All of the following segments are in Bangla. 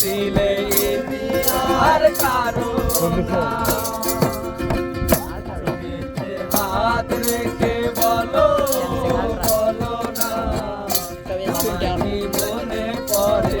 দিলে আর কারও হাত রেখে বলো বলো না মনে পড়ে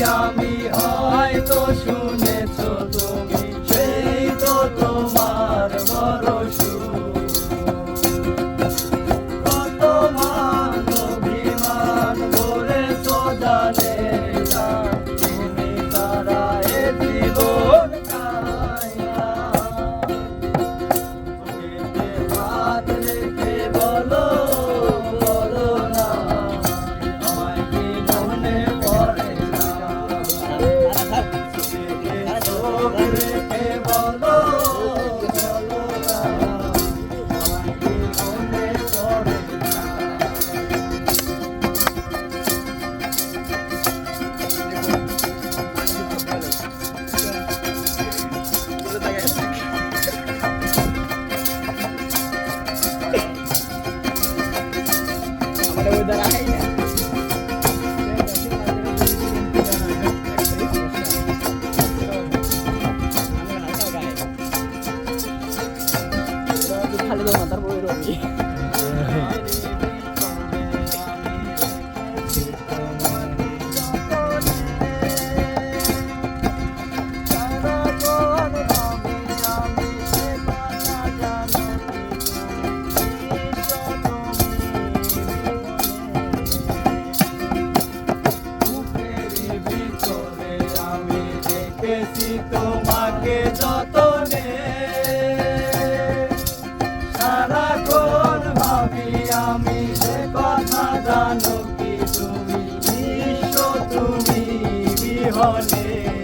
Miami. Oh. Nagdala na, tara. হলে